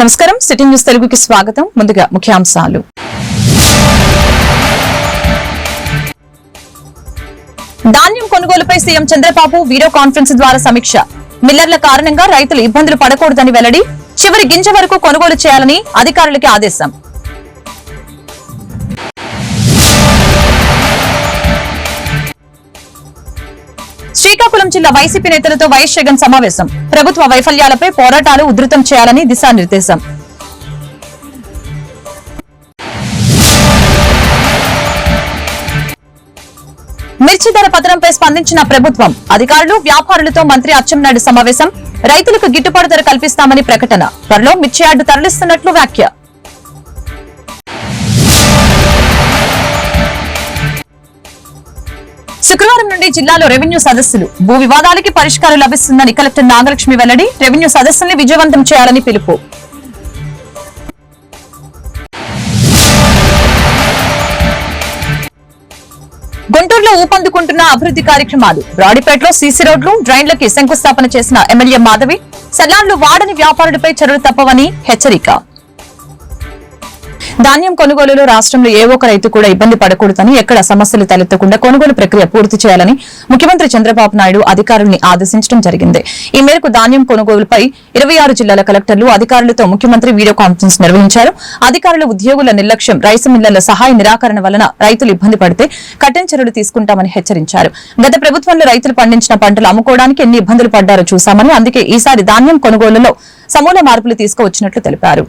నమస్కారం. City news తెలుగుకి స్వాగతం. ముందుగా ముఖ్యాంశాలు. ధాన్యం కొనుగోలుపై సీఎం చంద్రబాబు వీడియో కాన్ఫరెన్స్ ద్వారా సమీక్ష. మిల్లర్ల కారణంగా రైతులు ఇబ్బందులు పడకూడదని వెల్లడి చివరి గింజ వరకు కొనుగోలు చేయాలని అధికారులకి ఆదేశం. శ్రీకాకుళం జిల్లా వైసీపీ నేతలతో వైఎస్ జగన్ సమావేశం. ప్రభుత్వ వైఫల్యాలపై పోరాటాలు ఉధృతం చేయాలని దిశానిర్దేశం. మిర్చి ధర పతనంపై స్పందించిన ప్రభుత్వం అధికారులు వ్యాపారులతో మంత్రి అచ్చెన్నాయుడు సమావేశం. రైతులకు గిట్టుబాటు ధర కల్పిస్తామని ప్రకటన. త్వరలో మిర్చి యార్డు తరలిస్తున్నట్లు వ్యాఖ్య. శుక్రవారం నుండి జిల్లాలో రెవెన్యూ సదస్సులు. భూ వివాదాలకి పరిష్కారం లభిస్తుందని కలెక్టర్ నాగలక్ష్మి వెల్లడి రెవెన్యూ సదస్సుల్ని విజయవంతం చేయాలని పిలుపు. గుంటూరులో ఊపందుకుంటున్న అభివృద్ధి కార్యక్రమాలు. రాడిపేటలో సీసీ రోడ్లు డ్రైన్లకి శంకుస్థాపన చేసిన ఎమ్మెల్యే మాధవి సెలాన్లు వాడని వ్యాపారులపై చర్యలు తప్పవని హెచ్చరిక. ధాన్యం కొనుగోలులో రాష్ట్రంలో ఏ ఒక్క రైతు కూడా ఇబ్బంది పడకూడదని ఎక్కడ సమస్యలు తలెత్తకుండా కొనుగోలు ప్రక్రియ పూర్తి చేయాలని ముఖ్యమంత్రి చంద్రబాబు నాయుడు అధికారుల్ని ఆదేశించడం జరిగింది. ఈ మేరకు ధాన్యం కొనుగోలుపై ఇరవై ఆరు జిల్లాల కలెక్టర్లు అధికారులతో ముఖ్యమంత్రి వీడియో కాన్ఫరెన్స్ నిర్వహించారు. అధికారుల ఉద్యోగుల నిర్లక్ష్యం రైసు మిల్లర్ల సహాయ నిరాకరణ వలన రైతులు ఇబ్బంది పడితే కఠిన చర్యలు తీసుకుంటామని హెచ్చరించారు. గత ప్రభుత్వంలో రైతులు పండించిన పంటలు అమ్ముకోవడానికి ఎన్ని ఇబ్బందులు పడ్డారో చూశామని అందుకే ఈసారి ధాన్యం కొనుగోలులో సమూల మార్పులు తీసుకువచ్చినట్లు తెలిపారు.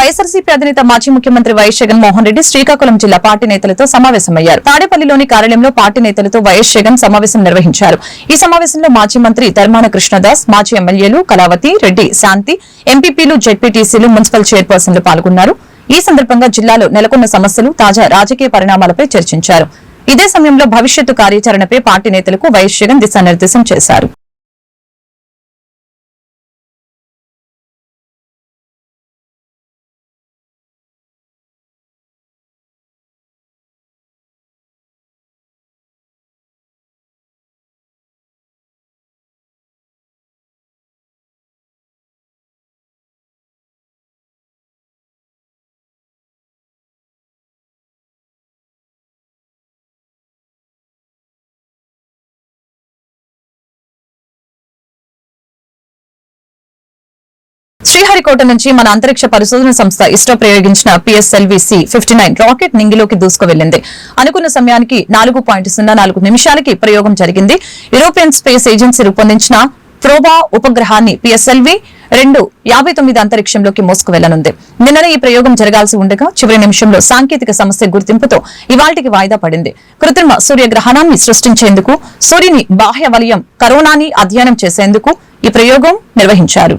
వైఎస్ఆర్సీపీ అధినేత మాజీ ముఖ్యమంత్రి వైఎస్ జగన్మోహన్ రెడ్డి శ్రీకాకుళం జిల్లా పార్టీ నేతలతో సమావేశమయ్యారు. తాడేపల్లిలోని కార్యాలయంలో పార్టీ నేతలతో వైఎస్ జగన్ సమావేశం నిర్వహించారు. ఈ సమావేశంలో మాజీ మంత్రి ధర్మాన కృష్ణదాస్ మాజీ ఎమ్మెల్యేలు కళావతి రెడ్డి శాంతి ఎంపీపీలు జెడ్పీటీసీలు మున్సిపల్ చైర్పర్సన్లు పాల్గొన్నారు. ఈ సందర్భంగా జిల్లాలో నెలకొన్న సమస్యలు తాజా రాజకీయ పరిణామాలపై చర్చించారు. ఇదే సమయంలో భవిష్యత్తు కార్యాచరణపై పార్టీ నేతలకు వైఎస్ జగన్ దిశానిర్దేశం చేశారు. శ్రీహరికోట నుంచి మన అంతరిక్ష పరిశోధన సంస్థ ఇస్రో ప్రయోగించిన PSLV C fifty nine rocket నింగిలోకి దూసుకువెళ్ళింది అనుకున్న సమయానికి నాలుగు పాయింట్ సున్నా నాలుగు నిమిషాలకి ప్రయోగం జరిగింది. యూరోపియన్ స్పేస్ ఏజెన్సీ రూపొందించిన ప్రోబా ఉపగ్రహాన్ని పిఎస్ఎల్వి రెండు యాభై తొమ్మిది అంతరిక్షంలోకి మోసుకు వెళ్ళనుంది నిన్ననే ఈ ప్రయోగం జరగాల్సి ఉండగా చివరి నిమిషంలో సాంకేతిక సమస్య గుర్తింపుతో ఇవాళకి వాయిదా పడింది. కృత్రిమ సూర్యగ్రహణాన్ని సృష్టించేందుకు సూర్యుని బాహ్య వలయం కరోనాని అధ్యయనం చేసేందుకు ఈ ప్రయోగం నిర్వహించారు.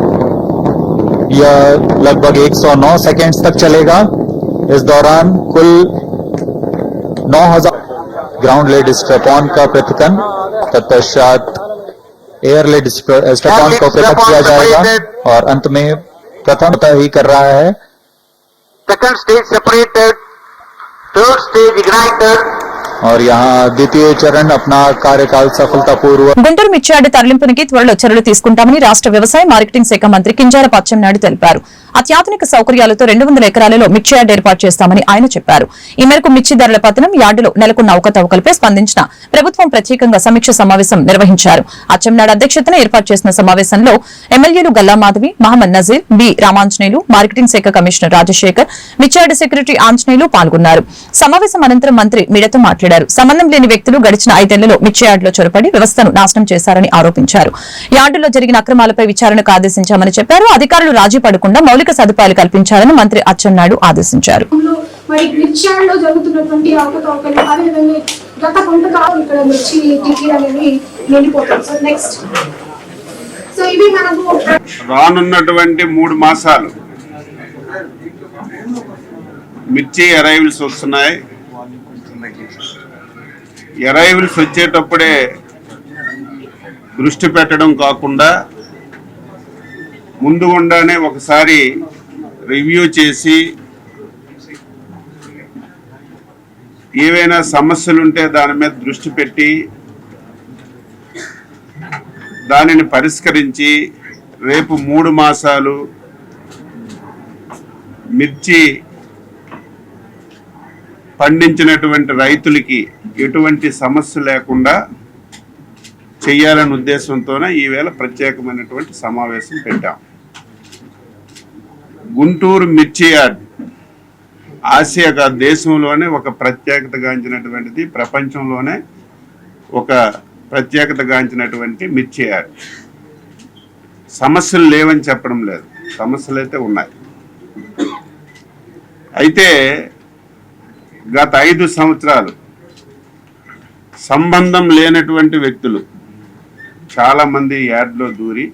यह लगभग 109 सेकेंड्स तक चलेगा इस दौरान कुल 9000 ग्राउंड लेड स्ट्रेपॉन का पृथकन तत्पश्चात एयर लेड स्ट्रेपॉन का पृथक किया जाएगा और अंत में प्रथम तय ही कर रहा है Second stage separated. Third stage ignited. और यहाँ द्वितीय चरण अपना कार्यकाल सफलतापूर्वक గుంటూరు మిర్చియార్డు తరలింపునికి త్వరలో చర్యలు తీసుకుంటామని రాష్ట్ర వ్యవసాయ మార్కెటింగ్ శాఖ మంత్రి కింజారపు అచ్చెన్నాయుడు తెలిపారు అత్యాధునిక సౌకర్యాలతో రెండు వందల ఎకరాలలో మిర్చి యార్డ్ ఏర్పాటు చేస్తామని ఆయన చెప్పారు. ఈ మేరకు మిర్చి ధరల పతనం యార్డులో నెలకొన్న అవకతవకలపై స్పందించిన ప్రభుత్వం ప్రత్యేకంగా సమీక్ష సమావేశం నిర్వహించారు. అచ్చెంనాడు అధ్యక్షతన ఏర్పాటు చేసిన సమావేశంలో ఎమ్మెల్యేలు గల్లా మాధవి మహమ్మద్ నజీర్ బి రామాంజనేయులు మార్కెటింగ్ శాఖ కమిషనర్ రాజశేఖర్ మిర్చియార్డు సెక్రటరీ ఆంజనేయులు పాల్గొన్నారు. సమావేశం అనంతరం మంత్రి మీడియాతో మాట్లాడారు. సంబంధం లేని వ్యక్తులు గడిచిన ఐదేళ్ళలో మిర్చి యార్డులో చొరబడి వ్యవస్థను నాశనం చేశారని ఆరోపించారు. యార్డులో జరిగిన అక్రమాలపై విచారణకు ఆదేశించామని చెప్పారు. అధికారులు రాజీ పడకుండా మౌలిక సదుపాయాలు కల్పించాలని మంత్రి అచ్చెన్నాయుడు ఆదేశించారు. లో మరి మిర్చియాడలో జరుగుతున్నటువంటి అవకతవకలు అదేవిధంగా గత కొంతకాలం ఇక్కడ మిర్చి టికెట్ అనేది నిండిపోతుంది సో నెక్స్ట్ సో ఇవి మనకు రానున్నటువంటి మూడు మాసాలు మిర్చి అరైవల్స్ వస్తున్నాయి. అరైవల్స్ వచ్చేటప్పుడే దృష్టి పెట్టడం కాకుండా ముందు ఉండానే ఒకసారి రివ్యూ చేసి ఏవైనా సమస్యలు ఉంటే దాని మీద దృష్టి పెట్టి దానిని పరిష్కరించి రేపు మూడు మాసాలు మిర్చి పండించినటువంటి రైతులకి ఎటువంటి సమస్య లేకుండా చేయాలనే ఉద్దేశంతోనే ఈవేళ ప్రత్యేకమైనటువంటి సమావేశం పెట్టాం. గుంటూరు మిర్చి యార్డ్ ఆసియా దేశంలోనే ఒక ప్రత్యేకతగాంచినటువంటిది ప్రపంచంలోనే ఒక ప్రత్యేకత గాంచినటువంటి మిర్చి యార్డ్. సమస్యలు లేవని చెప్పడం లేదు. సమస్యలు అయితే ఉన్నాయి. అయితే గత ఐదు సంవత్సరాలు సంబంధం లేనటువంటి వ్యక్తులు చాలామంది యార్డ్లో దూరి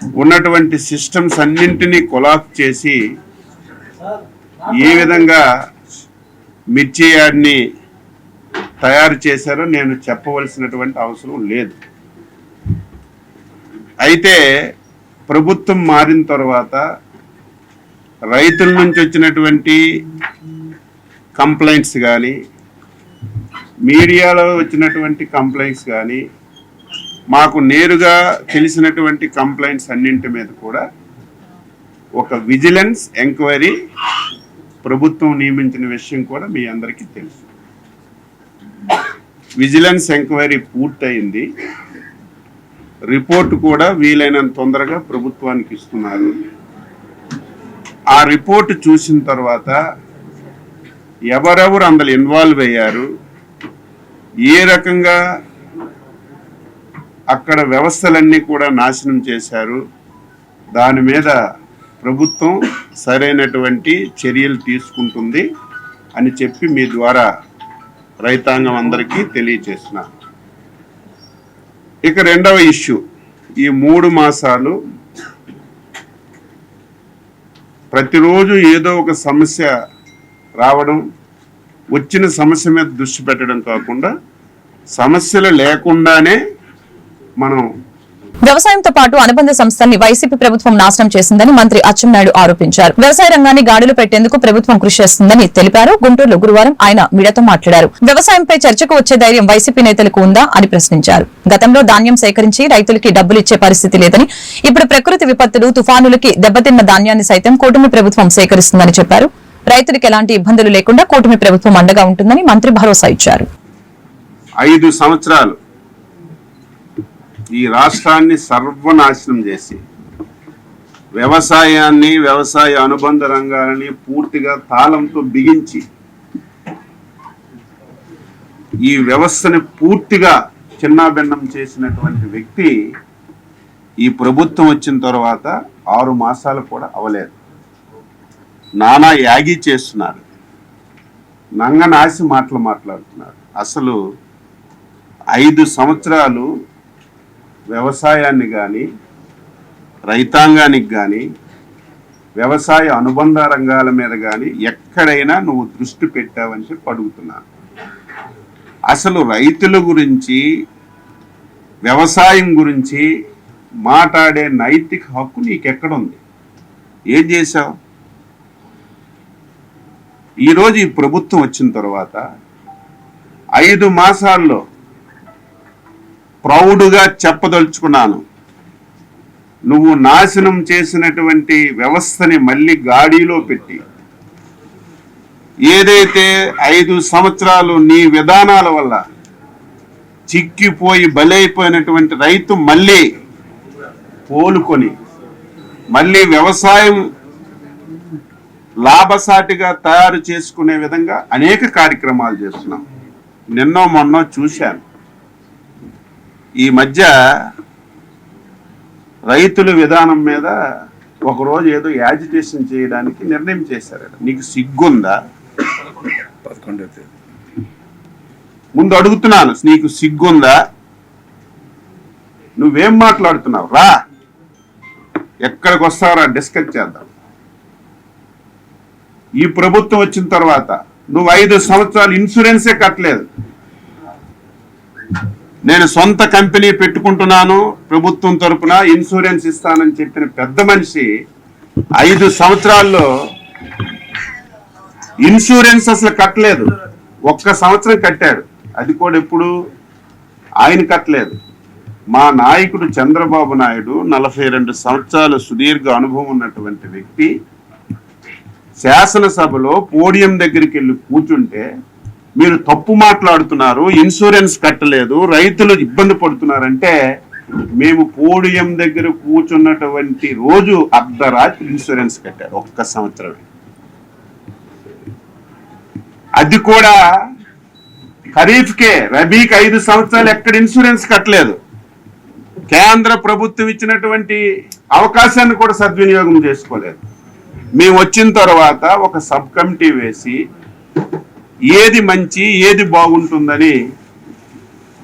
ఉన్నటువంటి సిస్టమ్స్ అన్నింటినీ కొలాప్ చేసి ఏ విధంగా మిర్చి యార్డ్ని తయారు చేశారో నేను చెప్పవలసినటువంటి అవసరం లేదు. అయితే ప్రభుత్వం మారిన తర్వాత రైతుల నుంచి వచ్చినటువంటి కంప్లైంట్స్ కానీ మీడియాలో వచ్చినటువంటి కంప్లైంట్స్ కానీ మాకు నేరుగా తెలిసినటువంటి కంప్లైంట్స్ అన్నింటి మీద కూడా ఒక విజిలెన్స్ ఎంక్వైరీ ప్రభుత్వం నియమించిన విషయం కూడా మీ అందరికీ తెలుసు. విజిలెన్స్ ఎంక్వైరీ పూర్తయింది. రిపోర్ట్ కూడా వీలైనంత తొందరగా ప్రభుత్వానికి ఇస్తున్నారు. ఆ రిపోర్ట్ చూసిన తర్వాత ఎవరెవరు అందులో ఇన్వాల్వ్ అయ్యారు? ఏ రకంగా అక్కడ వ్యవస్థలన్నీ కూడా నాశనం చేశారు. దాని మీద ప్రభుత్వం సరైనటువంటి చర్యలు తీసుకుంటుంది అని చెప్పి మీ ద్వారా రైతాంగం అందరికీ తెలియజేస్తున్నారు ఇక రెండవ ఇష్యూ ఈ మూడు మాసాలు ప్రతిరోజు ఏదో ఒక సమస్య రావడం వచ్చిన సమస్య మీద దృష్టి పెట్టడం కాకుండా సమస్యలు లేకుండానే మనం వ్యవసాయంతో పాటు అనుబంధ సంస్థల్ని వైసీపీ ప్రభుత్వం నాశనం చేసిందని మంత్రి అచ్చెన్నాయుడు ఆరోపించారు. వ్యవసాయ రంగాన్ని గాడిలో పెట్టేందుకు ప్రభుత్వం కృషి చేస్తుందని తెలిపారు. గుంటూరులో గురువారం ఆయన మీడియాతో మాట్లాడారు. వ్యవసాయంపై చర్చకు వచ్చే ధైర్యం వైసీపీ నేతలకు ఉందా అని ప్రశ్నించారు. గతంలో ధాన్యం సేకరించి రైతులకి డబ్బులు ఇచ్చే పరిస్థితి లేదని ఇప్పుడు ప్రకృతి విపత్తులు తుఫానులకి దెబ్బతిన్న ధాన్యాన్ని సైతం కూటమి ప్రభుత్వం సేకరిస్తుందని చెప్పారు. రైతులకు ఎలాంటి ఇబ్బందులు లేకుండా కూటమి ప్రభుత్వం అండగా ఉంటుందని మంత్రి భరోసా ఇచ్చారు. ఐదు సంవత్సరాలు ఈ రాష్ట్రాన్ని సర్వనాశనం చేసి వ్యవసాయాన్ని వ్యవసాయ అనుబంధ రంగాలని పూర్తిగా తాళంతో బిగించి ఈ వ్యవస్థని పూర్తిగా చిన్నాభిన్నం చేసినటువంటి వ్యక్తి ఈ ప్రభుత్వం వచ్చిన తర్వాత ఆరు మాసాలు కూడా అవలేదు నానా యాగి చేస్తున్నారు. నంగనాసి మాటలు మాట్లాడుతున్నారు. అసలు ఐదు సంవత్సరాలు వ్యవసాయాన్ని కానీ రైతాంగానికి కానీ వ్యవసాయ అనుబంధ రంగాల మీద కానీ ఎక్కడైనా నువ్వు దృష్టి పెట్టావని చెప్పి అడుగుతున్నాను అసలు రైతుల గురించి వ్యవసాయం గురించి మాట్లాడే నైతిక హక్కు నీకెక్కడుంది? ఏం చేశావు? ఈరోజు ఈ ప్రభుత్వం వచ్చిన తర్వాత ఐదు మాసాల్లో ప్రౌడ్గా చెప్పదలుచుకున్నాను. నువ్వు నాశనం చేసినటువంటి వ్యవస్థని మళ్ళీ గాడిలో పెట్టి ఏదైతే ఐదు సంవత్సరాలు నీ విధానాల వల్ల చిక్కిపోయి బలైపోయినటువంటి రైతు మళ్ళీ కోలుకొని మళ్ళీ వ్యవసాయం లాభసాటిగా తయారు చేసుకునే విధంగా అనేక కార్యక్రమాలు చేస్తున్నాం. నిన్నో మొన్నో చూశాను. ఈ మధ్య రైతుల విధానం మీద ఒకరోజు ఏదో యాజిటేషన్ చేయడానికి నిర్ణయం చేశారట నీకు సిగ్గుందా? ముందు అడుగుతున్నాను నీకు సిగ్గుందా? నువ్వేం మాట్లాడుతున్నావు? రా. ఎక్కడికి వస్తావురా? డిస్కస్ చేద్దాం. ఈ ప్రభుత్వం వచ్చిన తర్వాత నువ్వు ఐదు సంవత్సరాలు ఇన్సూరెన్సే కట్టలేదు. నేను సొంత కంపెనీ పెట్టుకుంటున్నాను ప్రభుత్వం తరపున ఇన్సూరెన్స్ ఇస్తానని చెప్పిన పెద్ద మనిషి ఐదు సంవత్సరాల్లో ఇన్సూరెన్స్ అసలు కట్టలేదు. ఒక్క సంవత్సరం కట్టాడు. అది కూడా ఎప్పుడు? ఆయన కట్టలేదు. మా నాయకుడు చంద్రబాబు నాయుడు నలభై రెండు సంవత్సరాల సుదీర్ఘ అనుభవం ఉన్నటువంటి వ్యక్తి శాసనసభలో పోడియం దగ్గరికి వెళ్ళి కూర్చుంటే మీరు తప్పు మాట్లాడుతున్నారు ఇన్సూరెన్స్ కట్టలేదు రైతులు ఇబ్బంది పడుతున్నారంటే మేము పోడియం దగ్గర కూర్చున్నటువంటి రోజు అర్ధరాత్రి ఇన్సూరెన్స్ కట్టారు ఒక్క సంవత్సరం అది కూడా ఖరీఫ్కే రబీకి ఐదు సంవత్సరాలు ఎక్కడ ఇన్సూరెన్స్ కట్టలేదు. కేంద్ర ప్రభుత్వం ఇచ్చినటువంటి అవకాశాన్ని కూడా సద్వినియోగం చేసుకోలేదు. మేము వచ్చిన తర్వాత ఒక సబ్ కమిటీ వేసి ఏది మంచి ఏది బాగుంటుందని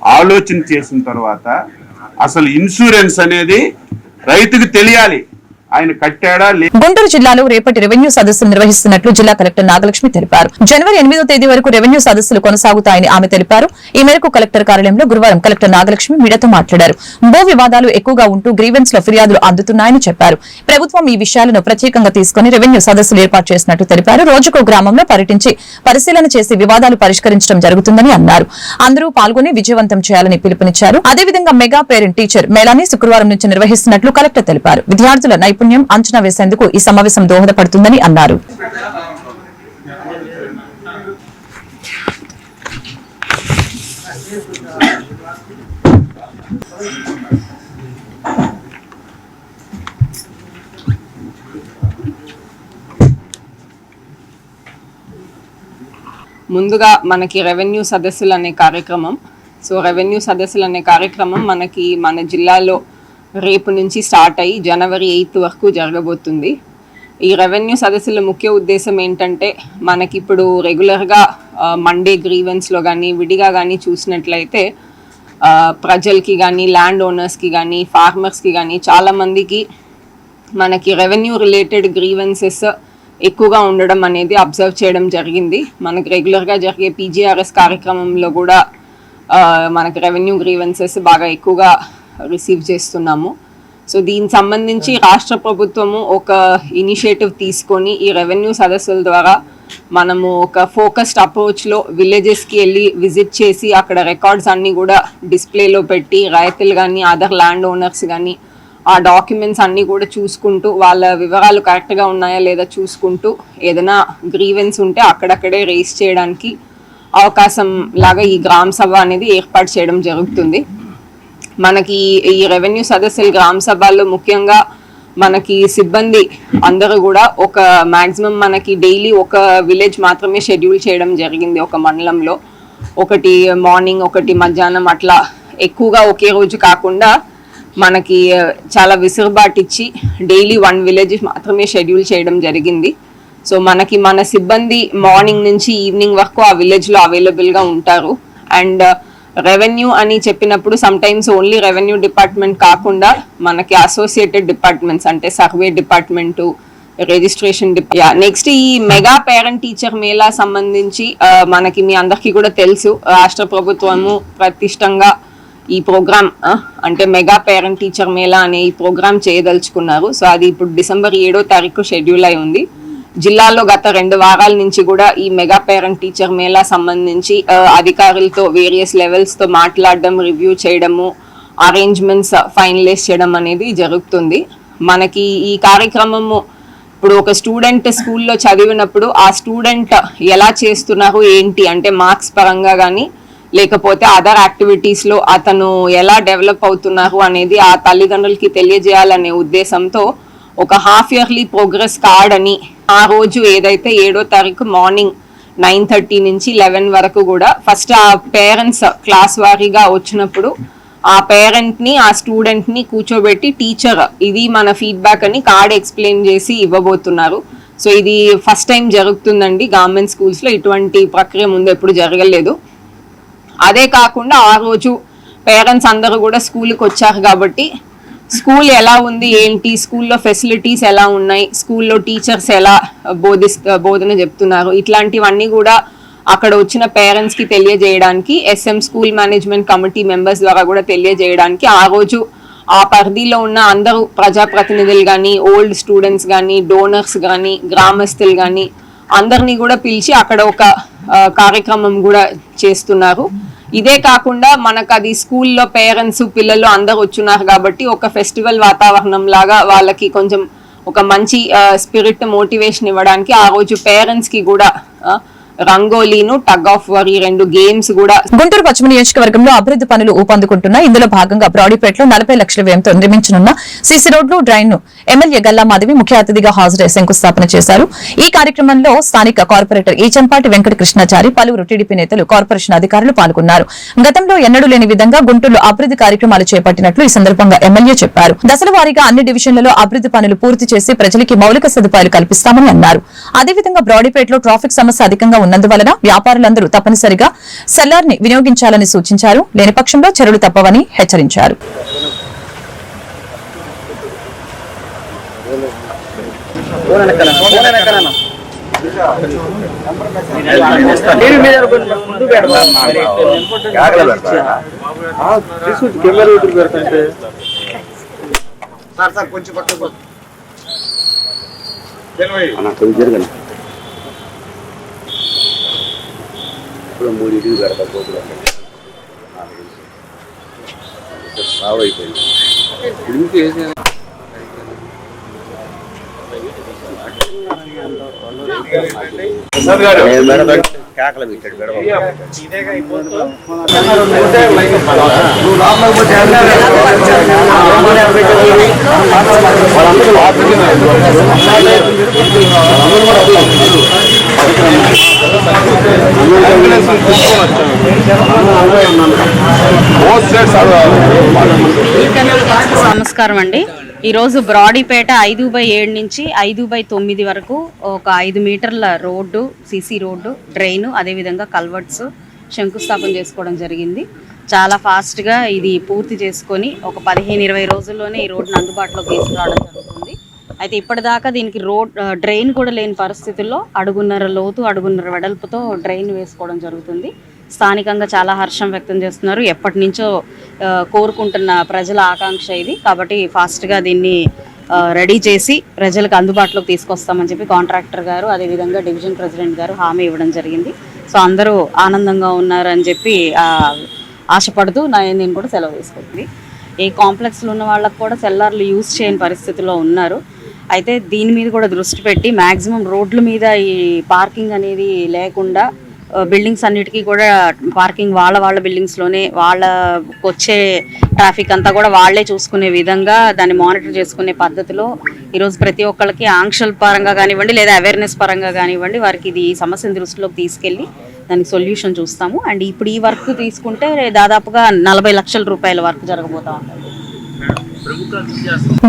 ఆలోచన చేసిన తర్వాత అసలు ఇన్సూరెన్స్ అనేది రైతుకు తెలియాలి. ఆయన కట్టాడా గుంటూరు జిల్లాలో రేపటి రెవెన్యూ సదస్సులు నిర్వహిస్తున్నట్లు జిల్లా కలెక్టర్ నాగలక్ష్మి తెలిపారు. జనవరి ఎనిమిదో తేదీ వరకు రెవెన్యూ సదస్సులు కొనసాగుతాయని ఆమె తెలిపారు. ఈ మేరకు కలెక్టర్ కార్యాలయంలో గురువారం కలెక్టర్ నాగలక్ష్మి మీడియాతో మాట్లాడారు. భూ వివాదాలు ఎక్కువగా ఉంటూ గ్రీవెన్స్లో ఫిర్యాదులు అందుతున్నాయని చెప్పారు. ప్రభుత్వం ఈ విషయాలను ప్రత్యేకంగా తీసుకుని రెవెన్యూ సదస్సులు ఏర్పాటు చేసినట్లు తెలిపారు. రోజుకో గ్రామంలో పర్యటించి పరిశీలన చేసి వివాదాలు పరిష్కరించడం జరుగుతుందని అన్నారు. అందరూ పాల్గొని విజయవంతం చేయాలని పిలుపునిచ్చారు. అదేవిధంగా మెగా పేరెంట్ టీచర్ మేళాని శుక్రవారం నుంచి నిర్వహిస్తున్నట్లు కలెక్టర్ తెలిపారు. విద్యార్థుల నైపుణ్యం అంచనా వేసేందుకు ఈ సమావేశం దోహదపడుతుందని అన్నారు. ముందుగా మనకి రెవెన్యూ సదస్సులు అనే కార్యక్రమం. సో రెవెన్యూ సదస్సులు అనే కార్యక్రమం మనకి మన జిల్లాలో రేపు నుంచి స్టార్ట్ అయ్యి జనవరి ఎయిత్ వరకు జరగబోతుంది. ఈ రెవెన్యూ సదస్సుల ముఖ్య ఉద్దేశం ఏంటంటే మనకి ఇప్పుడు రెగ్యులర్గా మండే గ్రీవెన్స్లో కానీ విడిగా కానీ చూసినట్లయితే ప్రజలకి కానీ ల్యాండ్ ఓనర్స్కి కానీ ఫార్మర్స్కి కానీ చాలామందికి మనకి రెవెన్యూ రిలేటెడ్ గ్రీవెన్సెస్ ఎక్కువగా ఉండడం అనేది అబ్జర్వ్ చేయడం జరిగింది. మనకు రెగ్యులర్గా జరిగే పీజీఆర్ఎస్ కార్యక్రమంలో కూడా మనకు మనకి రెవెన్యూ గ్రీవెన్సెస్ బాగా ఎక్కువగా రిసీవ్ చేస్తున్నాము. సో దీనికి సంబంధించి రాష్ట్ర ప్రభుత్వము ఒక ఇనిషియేటివ్ తీసుకొని ఈ రెవెన్యూ సదస్సుల ద్వారా మనము ఒక ఫోకస్డ్ అప్రోచ్లో విలేజెస్కి వెళ్ళి విజిట్ చేసి అక్కడ రికార్డ్స్ అన్నీ కూడా డిస్ప్లేలో పెట్టి రైతులు కానీ అదర్ ల్యాండ్ ఓనర్స్ కానీ ఆ డాక్యుమెంట్స్ అన్నీ కూడా చూసుకుంటూ వాళ్ళ వివరాలు కరెక్ట్గా ఉన్నాయా లేదా చూసుకుంటూ ఏదైనా గ్రీవెన్స్ ఉంటే అక్కడక్కడే రేస్ చేయడానికి అవకాశం లాగా ఈ గ్రామ సభ అనేది ఏర్పాటు చేయడం జరుగుతుంది. మనకి ఈ రెవెన్యూ సదస్సులు గ్రామ సభల్లో ముఖ్యంగా మనకి సిబ్బంది అందరూ కూడా ఒక మాక్సిమం మనకి డైలీ ఒక విలేజ్ మాత్రమే షెడ్యూల్ చేయడం జరిగింది ఒక మండలంలో. ఒకటి మార్నింగ్ ఒకటి మధ్యాహ్నం అట్లా ఎక్కువగా ఒకే రోజు కాకుండా మనకి చాలా విసురుబాటు ఇచ్చి డైలీ వన్ విలేజ్ మాత్రమే షెడ్యూల్ చేయడం జరిగింది. సో మనకి మన సిబ్బంది మార్నింగ్ నుంచి ఈవినింగ్ వరకు ఆ విలేజ్లో అవైలబుల్గా ఉంటారు. అండ్ రెవెన్యూ అని చెప్పినప్పుడు some times only revenue department కాకుండా మనకి అసోసియేటెడ్ డిపార్ట్మెంట్స్ అంటే సర్వే డిపార్ట్మెంటు రిజిస్ట్రేషన్ నెక్స్ట్ ఈ మెగా పేరెంట్ టీచర్ మేళా సంబంధించి మనకి మీ అందరికీ కూడా తెలుసు. రాష్ట్ర ప్రభుత్వము ప్రతిష్టంగా ఈ ప్రోగ్రామ్ అంటే మెగా పేరెంట్ టీచర్ మేళా అనే ఈ ప్రోగ్రామ్ చేయదలుచుకున్నారు. సో అది ఇప్పుడు డిసెంబర్ ఏడో తారీఖు షెడ్యూల్ అయి ఉంది. జిల్లాలో గత రెండు వారాల నుంచి కూడా ఈ మెగా పేరెంట్ టీచర్ మేళా సంబంధించి అధికారులతో వేరియస్ లెవెల్స్తో మాట్లాడడం రివ్యూ చేయడము అరేంజ్మెంట్స్ ఫైనలైజ్ చేయడం అనేది జరుగుతుంది. మనకి ఈ కార్యక్రమము ఇప్పుడు ఒక స్టూడెంట్ స్కూల్లో చదివినప్పుడు ఆ స్టూడెంట్ ఎలా చేస్తున్నారు ఏంటి? అంటే మార్క్స్ పరంగా కానీ లేకపోతే అదర్ యాక్టివిటీస్లో అతను ఎలా డెవలప్ అవుతున్నారు అనేది ఆ తల్లిదండ్రులకి తెలియజేయాలనే ఉద్దేశంతో ఒక హాఫ్ ఇయర్లీ ప్రోగ్రెస్ కార్డ్ అని ఆ రోజు ఏదైతే ఏడో తారీఖు మార్నింగ్ నైన్ థర్టీ నుంచి లెవెన్ వరకు కూడా ఫస్ట్ ఆ పేరెంట్స్ క్లాస్ వారీగా వచ్చినప్పుడు ఆ పేరెంట్ని ఆ స్టూడెంట్ని కూర్చోబెట్టి టీచర్ ఇది మన ఫీడ్బ్యాక్ అని కార్డ్ ఎక్స్ప్లెయిన్ చేసి ఇవ్వబోతున్నారు. సో ఇది ఫస్ట్ టైం జరుగుతుందండి గవర్నమెంట్ స్కూల్స్లో ఇటువంటి ప్రక్రియ ముందు ఎప్పుడు జరగలేదు. అదే కాకుండా ఆ రోజు పేరెంట్స్ అందరూ కూడా స్కూల్కి వచ్చారు కాబట్టి స్కూల్ ఎలా ఉంది ఏంటి స్కూల్లో ఫెసిలిటీస్ ఎలా ఉన్నాయి స్కూల్లో టీచర్స్ ఎలా బోధిస్ బోధన చెప్తున్నారు ఇట్లాంటివన్నీ కూడా అక్కడ వచ్చిన పేరెంట్స్కి తెలియజేయడానికి SM school management committee members ద్వారా కూడా తెలియజేయడానికి ఆ రోజు ఆ పరిధిలో ఉన్న అందరూ ప్రజాప్రతినిధులు కానీ ఓల్డ్ స్టూడెంట్స్ కానీ డోనర్స్ కానీ గ్రామస్తులు కానీ అందరినీ కూడా పిలిచి అక్కడ ఒక కార్యక్రమం కూడా చేస్తున్నారు. ఇదే కాకుండా మనకు అది స్కూల్లో పేరెంట్స్ పిల్లలు అందరు వచ్చున్నారు కాబట్టి ఒక ఫెస్టివల్ వాతావరణం లాగా వాళ్ళకి కొంచెం ఒక మంచి స్పిరిట్ మోటివేషన్ ఇవ్వడానికి ఆ రోజు పేరెంట్స్కి కూడా రంగోలీను టగ్ ఆఫ్ వర్ ఈ రెండు గేమ్స్ కూడా గుంటూరు పశ్చిమ నియోజకవర్గంలో అభివృద్ధి పనులు ఊపందుకుంటున్నా ఇందులో భాగంగా బ్రాడీపేటలో నలభై లక్షల వ్యయంతో నిర్మించనున్న సిసి రోడ్లు డ్రైన్ను ఎమ్మెల్యే గల్లా మాధవి ముఖ్య అతిథిగా హాజరై శంకుస్థాపన చేశారు. ఈ కార్యక్రమంలో స్థానిక కార్పొరేటర్ ఈచంపాటి వెంకట కృష్ణాచారి పలువురు టీడీపీ నేతలు కార్పొరేషన్ అధికారులు పాల్గొన్నారు. గతంలో ఎన్నడూ లేని విధంగా గుంటూరులో అభివృద్ధి కార్యక్రమాలు చేపట్టినట్లు ఈ సందర్భంగా ఎమ్మెల్యే చెప్పారు. దశల వారీగా అన్ని డివిజన్లలో అభివృద్ధి పనులు పూర్తి చేసి ప్రజలకి మౌలిక సదుపాయాలు కల్పిస్తామని అన్నారు. అదేవిధంగా బ్రాడీపేటలో ట్రాఫిక్ సమస్య అధికంగా ఉన్నందువలన వ్యాపారులందరూ తప్పనిసరిగా సెల్లార్ని వినియోగించాలని సూచించారు. లేని పక్షంలో చర్యలు తప్పవని హెచ్చరించారు. లోపల మూడింటికి పెడతా గోపులు సావు అయిపోయింది ఎందుకు వేసేది కేకలు పెట్టాడు వాళ్ళందరూ నమస్కారం అండి. ఈరోజు బ్రాడీపేట ఐదు బై ఏడు నుంచి ఐదు బై తొమ్మిది వరకు ఒక ఐదు మీటర్ల రోడ్డు సీసీ రోడ్డు డ్రైన్ అదేవిధంగా కల్వర్ట్స్ శంకుస్థాపన చేసుకోవడం జరిగింది. చాలా ఫాస్ట్గా ఇది పూర్తి చేసుకొని ఒక పదిహేను ఇరవై రోజుల్లోనే ఈ రోడ్డును అందుబాటులోకి తీసుకురావడం జరుగుతుంది. అయితే ఇప్పటిదాకా దీనికి రోడ్ డ్రైన్ కూడా లేని పరిస్థితుల్లో అడుగున్నర లోతు అడుగున్నర వెడల్పుతో డ్రైన్ వేసుకోవడం జరుగుతుంది. స్థానికంగా చాలా హర్షం వ్యక్తం చేస్తున్నారు. ఎప్పటి నుంచో కోరుకుంటున్న ప్రజల ఆకాంక్ష ఇది. కాబట్టి ఫాస్ట్గా దీన్ని రెడీ చేసి ప్రజలకు అందుబాటులోకి తీసుకొస్తామని చెప్పి కాంట్రాక్టర్ గారు అదేవిధంగా డివిజన్ ప్రెసిడెంట్ గారు హామీ ఇవ్వడం జరిగింది. సో అందరూ ఆనందంగా ఉన్నారని చెప్పి ఆశపడుతూ నేను కూడా సెలవు తీసుకుంటుంది ఏ కాంప్లెక్స్లో ఉన్న వాళ్ళకు కూడా సెల్లార్లు యూజ్ చేయని పరిస్థితిలో ఉన్నారు. అయితే దీని మీద కూడా దృష్టి పెట్టి మ్యాక్సిమం రోడ్ల మీద ఈ పార్కింగ్ అనేది లేకుండా బిల్డింగ్స్ అన్నిటికీ కూడా పార్కింగ్ వాళ్ళ వాళ్ళ బిల్డింగ్స్లోనే వాళ్ళకు వచ్చే ట్రాఫిక్ అంతా కూడా వాళ్ళే చూసుకునే విధంగా దాన్ని మానిటర్ చేసుకునే పద్ధతిలో ఈరోజు ప్రతి ఒక్కరికి ఆంక్షల పరంగా కానివ్వండి లేదా అవేర్నెస్ పరంగా కానివ్వండి వారికి ఇది ఈ సమస్యను దృష్టిలోకి తీసుకెళ్ళి దానికి సొల్యూషన్ చూస్తాము. అండ్ ఇప్పుడు ఈ వర్క్ తీసుకుంటే దాదాపుగా నలభై లక్షల రూపాయల వర్క్ జరగబోతా ఉంటుంది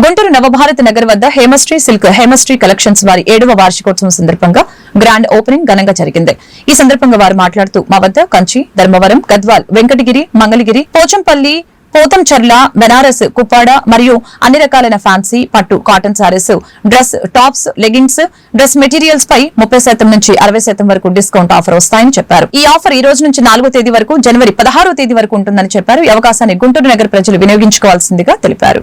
గుంటూరు నవభారత్ నగర్ వద్ద హేమశ్రీ సిల్క్ హేమశ్రీ కలెక్షన్స్ వారి ఏడవ వార్షికోత్సవం సందర్భంగా గ్రాండ్ ఓపెనింగ్ ఘనంగా జరిగింది. ఈ సందర్భంగా వారు మాట్లాడుతూ మా వద్ద కంచి ధర్మవరం గద్వాల్ వెంకటగిరి మంగళగిరి పోచంపల్లి పోతంచర్ల బెనారస్ కుప్పాడ మరియు అన్ని రకాలైన ఫ్యాన్సీ పట్టు cotton saris dress tops leggings dress materials పై ముప్పై శాతం నుంచి అరవై శాతం వరకు డిస్కౌంట్ ఆఫర్ వస్తాయని చెప్పారు. ఈ ఆఫర్ ఈ రోజు నుంచి నాలుగో తేదీ వరకు జనవరి పదహారో తేదీ వరకు ఉంటుందని చెప్పారు. ఈ అవకాశాన్ని గుంటూరు నగర ప్రజలు వినియోగించుకోవాల్సిందిగా తెలిపారు.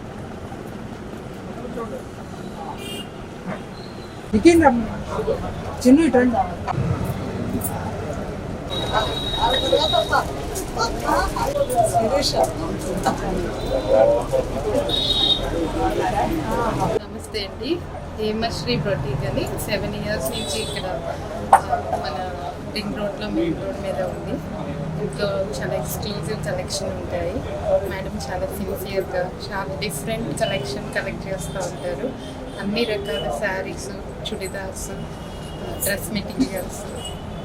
బిగిన్ చిన్న ఇటండి నమస్తే అండి. హేమశ్రీ బ్రొటీక్ అని సెవెన్ ఇయర్స్ నుంచి ఇక్కడ మన రింగ్ రోడ్లో మెయిన్ రోడ్ మీద ఉంది. ఇంట్లో చాలా ఎక్స్క్లూజివ్ కలెక్షన్ ఉంటాయి. మేడం చాలా సిన్సియర్గా చాలా డిఫరెంట్ కలెక్షన్ కలెక్ట్ చేస్తూ ఉంటారు. అన్ని రకాల saris churidars dress materials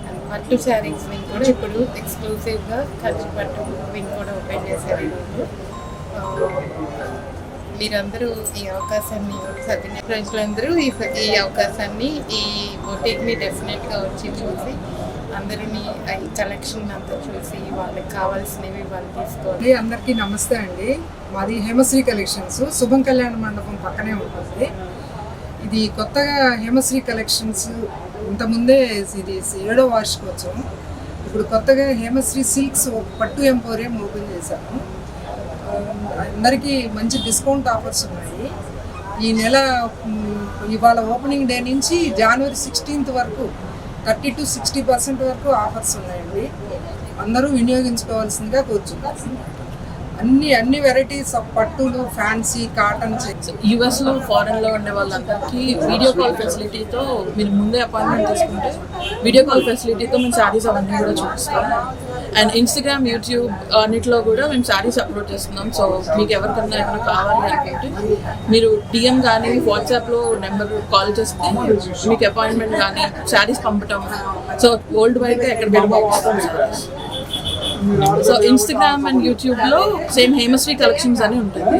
and పట్టు శారీస్ వింగ్ కూడా ఇప్పుడు ఎక్స్క్లూసివ్గా కలిసి పట్టు వింగ్ కూడా ఓపెన్ చేశారు ఈరోజు మీరందరూ ఈ అవకాశాన్ని చదివిన ప్రజలందరూ ఈ ఈ అవకాశాన్ని ఈ బొటీక్ని డెఫినెట్గా వచ్చి చూసి అందరినీ ఈ కలెక్షన్ అంతా చూసి వాళ్ళకి కావాల్సినవి వాళ్ళు తీసుకోవాలి. అందరికీ నమస్తే అండి. మాది హేమశ్రీ కలెక్షన్స్. శుభం కళ్యాణ మండపం పక్కనే ఉంటుంది. ఇది కొత్తగా హేమశ్రీ కలెక్షన్స్ ఇంతకుముందే ఇది ఏడో వార్షికోత్సవం. ఇప్పుడు కొత్తగా హేమశ్రీ సిల్క్స్ పట్టు ఎంపోరియం ఓపెన్ చేశాము. అందరికీ మంచి డిస్కౌంట్ ఆఫర్స్ ఉన్నాయి. ఈ నెల ఇవాళ ఓపెనింగ్ డే నుంచి జనవరి సిక్స్టీన్త్ వరకు థర్టీ టు సిక్స్టీ పర్సెంట్ వరకు ఆఫర్స్ ఉన్నాయండి. అందరూ వినియోగించుకోవాల్సిందిగా కూర్చున్నారు అన్ని అన్ని వెరైటీస్ ఆఫ్ పట్టులు ఫ్యాన్సీ కాటన్ యూఎస్లో ఫారెన్లో ఉండే వాళ్ళందరికీ వీడియో కాల్ ఫెసిలిటీతో మీరు ముందే అపాయింట్మెంట్ తీసుకుంటే వీడియో కాల్ ఫెసిలిటీతో మేము శారీస్ అవన్నీ కూడా చూపిస్తాం. అండ్ ఇన్స్టాగ్రామ్ యూట్యూబ్ అన్నిట్లో కూడా మేము శారీస్ అప్లోడ్ చేస్తున్నాం. సో మీకు ఎవరికన్నా ఏమైనా కావాలి అనుకుంటే మీరు డిఎం కానీ వాట్సాప్లో నెంబర్ కాల్ చేస్తే మీకు అపాయింట్మెంట్ కానీ శారీస్ పంపటం. సో వరల్డ్ వైడ్గా ఎక్కడ పంపిస్తాం సో ఇన్స్టాగ్రామ్ అండ్ యూట్యూబ్లో సేమ్ హేమశ్రీ కలెక్షన్స్ అని ఉంటుంది